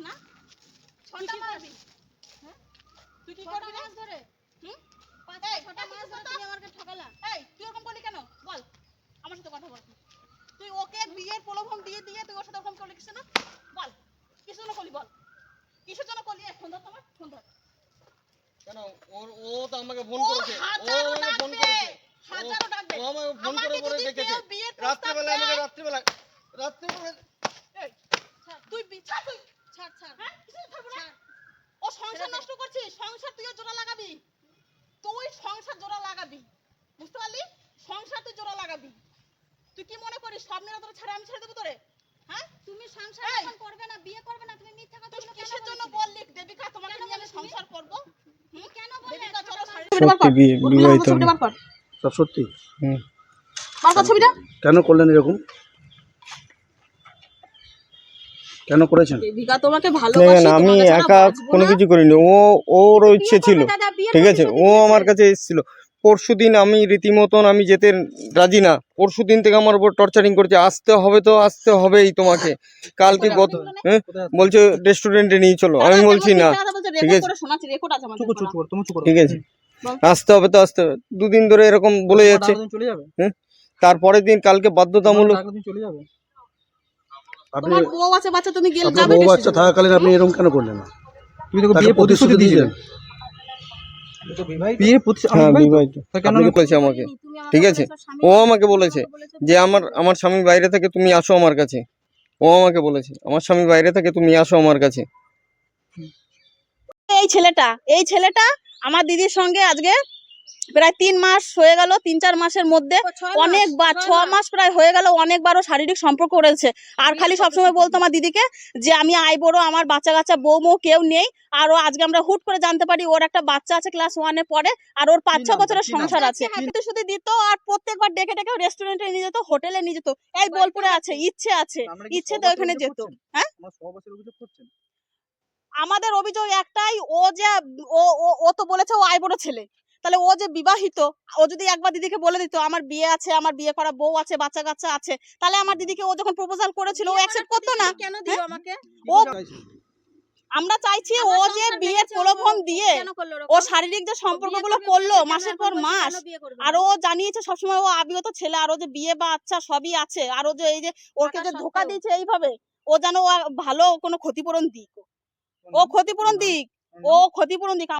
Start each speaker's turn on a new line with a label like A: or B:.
A: না? ছটা হ্যাঁ? তুই কি
B: ছটা
A: করবি রে?
B: ধরে।
A: হুম?
B: পাঁচ
A: এই,
B: ছটা
A: এই,
B: ধরে তুমি আমাকে ঠকালা।
A: এই তুই ওরকম করলি কেন? বল আমার সাথে কথা বল। তুই ওকে বিয়ের প্রলোভন দিয়ে দিয়ে তুই ওর সাথে ওরকম করলি কিসের জন্য? বল কিসের জন্য করলি বল? কিসের জন্য করলি? ফোন ধর তোমার ফোন ধর।
C: কেন? ওর ও তো আমাকে ফোন করেছে। ও আমাকে ফোন করেছে।
A: হাজারো ডাকবে।
C: ও আমাকে ফোন করে করে ডেকেছে রাত্রিবেলা আমাকে রাত্রিবেলা রাত্রিবেলা
A: এই, ছাড়, তুই বি- ছাড় তুই।
B: ছাড় ছাড়
A: হ্যাঁ? কিসের জন্য ছাড়বো না?
B: ছাড়।
A: ও সংসার করছিস সংসার তুইও জোড়া লাগাবি? তুই সংসার জোড়া লাগাবি। বুঝতে পারলি? সংসার তুই জোড়া লাগাবি। তুই কি মনে করিস সব মেয়েরা তোর ছেড়ে আমি ছেড়ে দেবো তোরে? হ্যাঁ?
B: তুমি সংসার এখন করবে না বিয়ে করবে না তুমি মিথ্যা কথা
A: কিসের জন্য বললি? দেবিকা তোমাকে নিয়ে আমি সংসার করব?
B: তুমি কেন বললে?
A: দেবিকা চলো
D: সত্যি বিয়ে- বিবাহিত সব সত্যি?
C: হুম।
A: ছবিটা।
D: কেন করলেন এরকম? কেন করেছেন?
E: আমি একা কোনো কিছু করিনি। ও ওরও ইচ্ছে ছিল ঠিক আছে? ও আমার কাছে এসেছিল। পরশু দিন আমি রীতিমতন আমি যেতে রাজি না। পরশু দিন থেকে আমার উপর টর্চারিং করছে। আসতে হবে তো আসতে হবেই তোমাকে। কালকে গত হ্যাঁ? বলছে রেস্টুরেন্টে নিয়ে চলো। আমি বলছি না ঠিক আছে।
A: করে শোনাচ্ছি, record আছে আমাদের
D: চুপ
A: করা।
D: চুপ কর তুমি চুপ করো।
E: ঠিক আছে। আসতে হবে তো আসতে হবে। দুদিন ধরে এরকম বলে যাচ্ছে।
D: যাবে?
E: তারপরের দিন কালকে বাধ্যতামূলক
D: চলে যাবে? আপনি
A: তোমার বউ আছে বাচ্চা তুমি গেলে
D: আপনার
A: যাবে
D: বউ বাচ্চা থাকাকালীন আপনি এরকম কেন করলেন না?
F: তুমি তাকে বিয়ে প্রতিশ্রুতি
D: বিয়ে
E: হ্যাঁ বিবাহিত।
F: তা কেন
E: আপনি বলছে আমাকে? ঠিক আছে? ও
A: আমাকে
E: বলেছে, যে আমার আমার স্বামী বাইরে থাকে তুমি আসো আমার কাছে। ও আমাকে বলেছে আমার স্বামী বাইরে থাকে তুমি আসো আমার কাছে।
A: এই ছেলেটা এই ছেলেটা আমার দিদির সঙ্গে আজকে প্রায় তিন মাস হয়ে গেল তিন চার মাসের মধ্যে অনেকবার ছ মাস। প্রায় হয়ে গেল অনেকবারও শারীরিক সম্পর্ক করেছে আর খালি সবসময় বলতো আমার দিদিকে যে আমি আই বড় আমার বাচ্চা কাচ্চা বউ মৌ কেউ নেই। আর ও আজকে আমরা হুট করে জানতে পারি ওর একটা বাচ্চা আছে ক্লাস ওয়ানে পড়ে আর ওর পাঁচ ছ বছরের সংসার আছে। হাতে শুধু দিত আর প্রত্যেকবার ডেকে ডেকে রেস্টুরেন্টে নিয়ে যেত হোটেলে নিয়ে যেত। এই বোলপুরে আছে ইচ্ছে আছে ইচ্ছে তো ওখানে যেত। হ্যাঁ? আমাদের অভিযোগ একটাই ও যে ও ও ও তো বলেছে ও আইবড় ছেলে। তাহলে ও যে বিবাহিত ও যদি একবার দিদিকে বলে দিত আমার বিয়ে আছে আমার বিয়ে করা বউ আছে বাচ্চা কাচ্চা আছে তাহলে আমার দিদিকে ও যখন প্রপোজাল করেছিল ও অ্যাকসেপ্ট করতো না।
B: কেন দিল আমাকে?
A: ও আমরা চাইছি ও যে বিয়ের
B: ও-
A: প্রলোভন দিয়ে ও শারীরিক যে সম্পর্কগুলো করল মাসের পর মাস আর ও জানিয়েছে সবসময় ও আবিগত ছেলে আর ও যে বিয়ে বা আচ্ছা সবই আছে আর ও যে এই যে ওকে যে ধোকা দিয়েছে এইভাবে ও যেন ও ভালো কোনো ক্ষতিপূরণ দিক। ও ক্ষতিপূরণ দিক ও ক্ষতিপূরণ দিক।